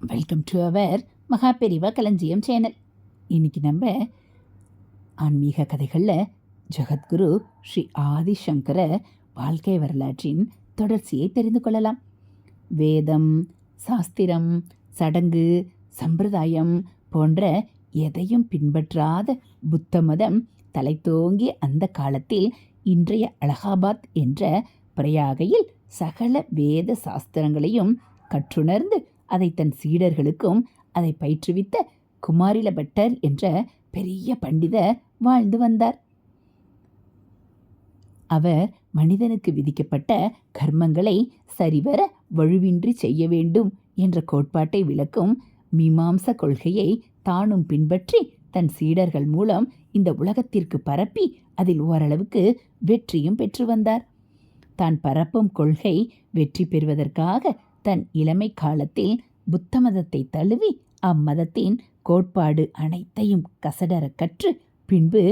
Welcome to our Maha Periyava களஞ்சியம் channel. இன்னைக்கு நம்ம ஆன்மீக கதைகளில் ஜெகத்குரு ஸ்ரீ ஆதிசங்கர வாழ்க்கை வரலாற்றின் தொடர்ச்சியை தெரிந்து கொள்ளலாம். வேதம் சாஸ்திரம் சடங்கு சம்பிரதாயம் போன்ற எதையும் பின்பற்றாத புத்த மதம் தலைத்தோங்கிய அந்த காலத்தில் இன்றைய அலகாபாத் என்ற பிரயாகையில் சகல வேத சாஸ்திரங்களையும் கற்றுணர்ந்து அதை தன் சீடர்களுக்கும் அதை பயிற்றுவித்த குமாரில பட்டர் என்ற பெரிய பண்டிதர் வாழ்ந்து வந்தார். அவர் மனிதனுக்கு விதிக்கப்பட்ட கர்மங்களை சரிவர வலுவின்றி செய்ய வேண்டும் என்ற கோட்பாட்டை விளக்கும் மீமாம்ச கொள்கையை தானும் பின்பற்றி தன் சீடர்கள் மூலம் இந்த உலகத்திற்கு பரப்பி அதில் ஓரளவுக்கு வெற்றியும் பெற்று வந்தார். தான் பரப்பும் கொள்கை வெற்றி பெறுவதற்காக தன் இளமை காலத்தில் புத்த மதத்தை தழுவி அம்மதத்தின் கோட்பாடு அனைத்தையும் கசடர கற்று பின்பு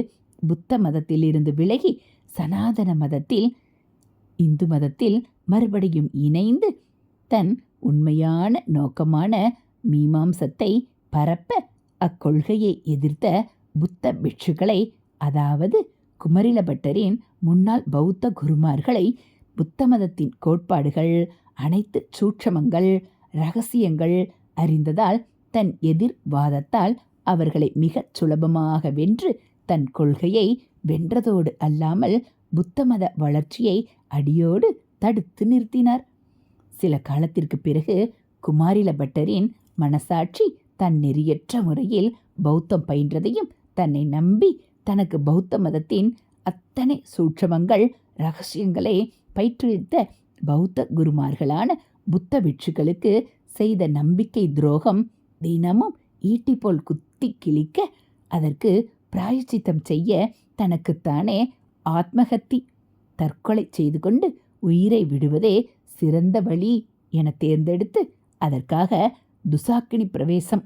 புத்த மதத்திலிருந்து விலகி சனாதன மதத்தில் இந்து மதத்தில் மறுபடியும் இணைந்து தன் உண்மையான நோக்கமான மீமாம்சத்தை பரப்ப அக்கொள்கையை எதிர்த்த புத்த பிட்சுக்களை அதாவது குமரிலபட்டரின் முன்னாள் பௌத்த குருமார்களை புத்த மதத்தின் கோட்பாடுகள் அனைத்து சூட்சமங்கள் ரகசியங்கள் அறிந்ததால் தன் எதிர்வாதத்தால் அவர்களை மிகச் சுலபமாக வென்று தன் கொள்கையை வென்றதோடு அல்லாமல் புத்த மத வளர்ச்சியை அடியோடு தடுத்து நிறுத்தினார். சில காலத்திற்கு பிறகு குமாரில பட்டரின் மனசாட்சி தன் நெறியற்ற முறையில் பௌத்தம் பயின்றதையும் தன்னை நம்பி தனக்கு பௌத்த மதத்தின் அத்தனை சூட்சமங்கள் ரகசியங்களை பயிற்றுவித்த பௌத்த குருமார்களான புத்த பிட்சுக்களுக்கு செய்த நம்பிக்கை துரோகம் தினமும் ஈட்டி போல் குத்தி கிழிக்க அதற்கு பிராயச்சித்தம் செய்ய தனக்குத்தானே ஆத்மஹத்தி தற்கொலை செய்து கொண்டு உயிரை விடுவதே சிறந்த வழி என தேர்ந்தெடுத்து அதற்காக துசாக்கினி பிரவேசம்.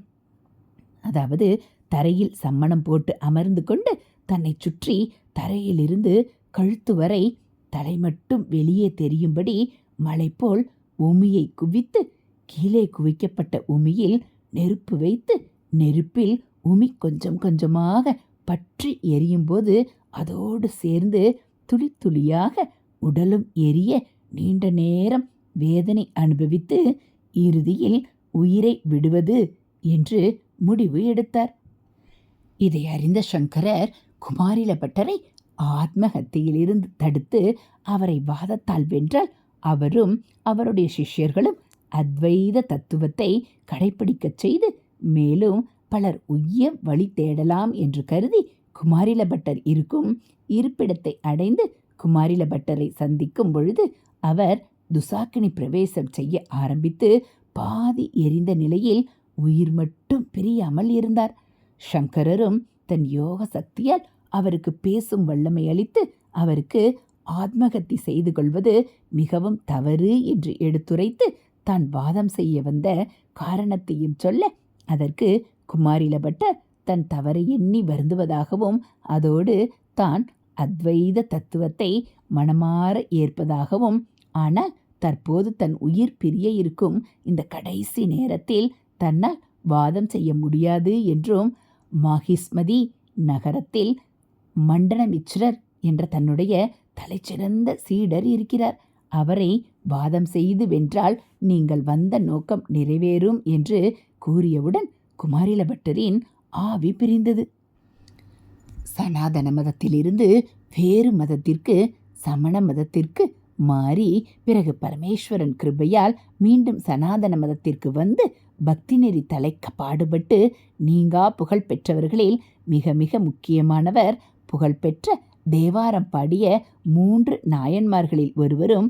அதாவது தரையில் சம்மணம் போட்டு அமர்ந்து கொண்டு தன்னை சுற்றி தரையிலிருந்து கழுத்து வரை தலை மட்டும் வெளியே தெரியும்படி மலை போல் உமியை குவித்து கீழே குவிக்கப்பட்ட உமியில் நெருப்பு வைத்து நெருப்பில் உமி கொஞ்சம் கொஞ்சமாக பற்றி எரியும்போது அதோடு சேர்ந்து துளி துளியாக உடலும் எரிய நீண்ட நேரம் வேதனை அனுபவித்து இறுதியில் உயிரை விடுவது என்று முடிவு எடுத்தார். இதை அறிந்த சங்கரர் குமாரில பட்டரை ஆத்மஹத்தியிலிருந்து தடுத்து அவரை வாதத்தால் வென்றால் அவரும் அவருடைய சிஷ்யர்களும் அத்வைத தத்துவத்தை கடைபிடிக்கச் செய்து மேலும் பலர் உய்ய வழி தேடலாம் என்று கருதி குமாரிலபட்டர் இருக்கும் இருப்பிடத்தை அடைந்து குமாரிலபட்டரை சந்திக்கும் பொழுது அவர் துசாக்கினி பிரவேசம் செய்ய ஆரம்பித்து பாதி எரிந்த நிலையில் உயிர் மட்டும் பிரியாமல் இருந்தார். சங்கரரும் தன் யோக சக்தியால் அவருக்கு பேசும் வல்லமை அளித்து அவருக்கு ஆத்மகத்தி செய்து கொள்வது மிகவும் தவறு என்று எடுத்துரைத்து தான் வாதம் செய்ய வந்த காரணத்தையும் சொல்ல அதற்கு குமாரிலபட்டர் தன் தவறை எண்ணி வருந்துவதாகவும் அதோடு தான் அத்வைத தத்துவத்தை மனமாற ஏற்பதாகவும் ஆனால் தற்போது தன் உயிர் பிரிய இருக்கும் இந்த கடைசி நேரத்தில் தன்னால் வாதம் செய்ய முடியாது என்றும் மாகிஸ்மதி நகரத்தில் மண்டனமிச்சிரர் என்ற தன்னுடைய தலைச்சிறந்த சீடர் இருக்கிறார். அவரை வாதம் செய்து வென்றால் நீங்கள் வந்த நோக்கம் நிறைவேறும் என்று கூறியவுடன் குமாரில பட்டரின் ஆவி பிரிந்தது. சனாதன மதத்திலிருந்து வேறு மதத்திற்கு சமண மதத்திற்கு மாறி பிறகு பரமேஸ்வரன் கிருபையால் மீண்டும் சனாதன மதத்திற்கு வந்து பக்தி நெறி தலைக்க பாடுபட்டு நீங்கா புகழ் பெற்றவர்களில் மிக மிக முக்கியமானவர் புகழ்பெற்ற தேவாரம் பாடிய மூன்று நாயன்மார்களில் ஒருவரும்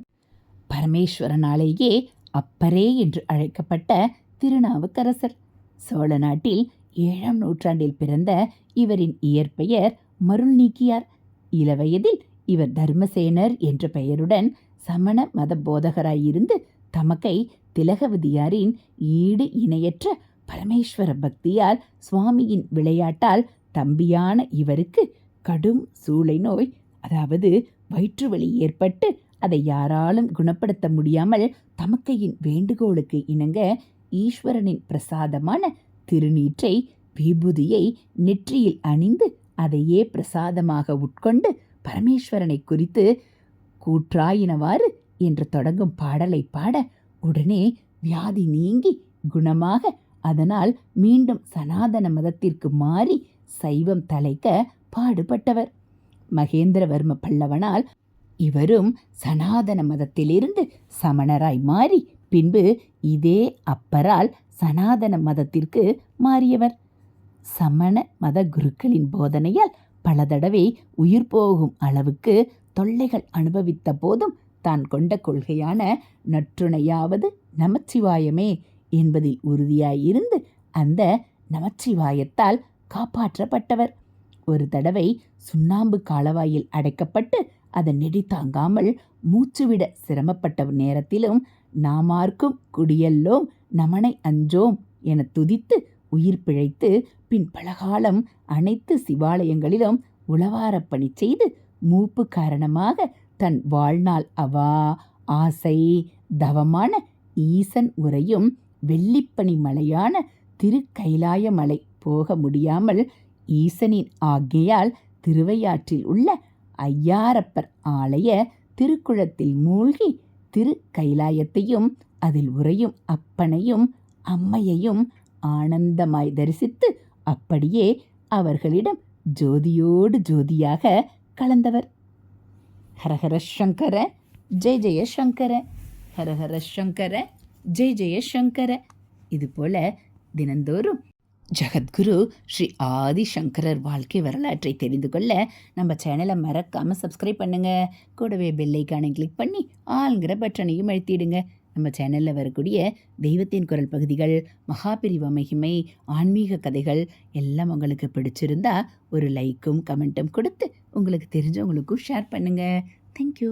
பரமேஸ்வரனாலேயே அப்பரே என்று அழைக்கப்பட்ட திருநாவுக்கரசர். சோழ நாட்டில் ஏழாம் நூற்றாண்டில் பிறந்த இவரின் இயற்பெயர் மருள் நீக்கியார் இளவயதில் இவர் தர்மசேனர் என்ற பெயருடன் சமண மத போதகராயிருந்து தமக்கை திலகவதியாரின் ஈடு இணையற்ற பரமேஸ்வர பக்தியால் சுவாமியின் விளையாட்டால் தம்பியான இவருக்கு கடும் சூளை நோய் அதாவது வயிற்று வலி ஏற்பட்டு அதை யாராலும் குணப்படுத்த முடியாமல் தமக்கையின் வேண்டுகோளுக்கு இணங்க ஈஸ்வரனின் பிரசாதமான திருநீற்றை விபூதியை நெற்றியில் அணிந்து அதையே பிரசாதமாக உட்கொண்டு பரமேஸ்வரனை குறித்து கூற்றாயினவாறு என்று தொடங்கும் பாடலை பாட உடனே வியாதி நீங்கி குணமாக அதனால் மீண்டும் சனாதன மதத்திற்கு மாறி சைவம் தலைக்க பாடுபட்டவர். மகேந்திரவர்ம பல்லவனால் இவரும் சனாதன மதத்திலிருந்து சமணராய் மாறி பின்பு இதே அப்பரால் சனாதன மதத்திற்கு மாறியவர். சமண மத குருக்களின் போதனையால் பல தடவை உயிர் போகும் அளவுக்கு தொல்லைகள் அனுபவித்த போதும் தான் கொண்ட கொள்கையான நற்றுணையாவது நமச்சிவாயமே என்பதில் உறுதியாயிருந்து அந்த நமச்சிவாயத்தால் காப்பாற்றப்பட்டவர். ஒரு தடவை சுண்ணாம்பு காலவாயில் அடைக்கப்பட்டு அதன் நெடி தாங்காமல் மூச்சுவிட சிரமப்பட்ட நேரத்திலும் நாமார்க்கும் குடியல்லோம் நமனை அஞ்சோம் என துதித்து உயிர் பிழைத்து பின் பலகாலம் அனைத்து சிவாலயங்களிலும் உளவாரப் பணி செய்து மூப்பு காரணமாக தன் வாழ்நாள் அவா ஆசை தவமான ஈசன் உரையும் வெள்ளிப்பனி மலையான திருக்கைலாய மலை போக முடியாமல் ஈசனின் ஆக்ஞையால் திருவையாற்றில் உள்ள ஐயாரப்பர் ஆலய திருக்குளத்தில் மூழ்கி திரு கைலாயத்தையும் அதில் உறையும் அப்பனையும் அம்மையையும் ஆனந்தமாய் தரிசித்து அப்படியே அவர்களிடம் ஜோதியோடு ஜோதியாக கலந்தவர். ஹரஹர சங்கர ஜெய ஜெய சங்கர ஹரஹர சங்கர ஜெய ஜெய சங்கர. இதுபோல தினந்தோறும் ஜகத்குரு ஸ்ரீ ஆதிசங்கரர் வாழ்க்கை வரலாற்றை தெரிந்து கொள்ள நம்ம சேனலை மறக்காமல் சப்ஸ்கிரைப் பண்ணுங்கள் கூடவே பெல்லைக்கானை கிளிக் பண்ணி ஆளுங்கிற பட்டனையும் அழுத்திடுங்க. நம்ம சேனலில் வரக்கூடிய தெய்வத்தின் குரல் பகுதிகள் மகாபிரிவ மகிமை ஆன்மீக கதைகள் எல்லாம் உங்களுக்கு பிடிச்சிருந்தா ஒரு லைக்கும் கமெண்ட்டும் கொடுத்து உங்களுக்கு தெரிஞ்சவங்களுக்கும் ஷேர் பண்ணுங்கள் தேங்க்யூ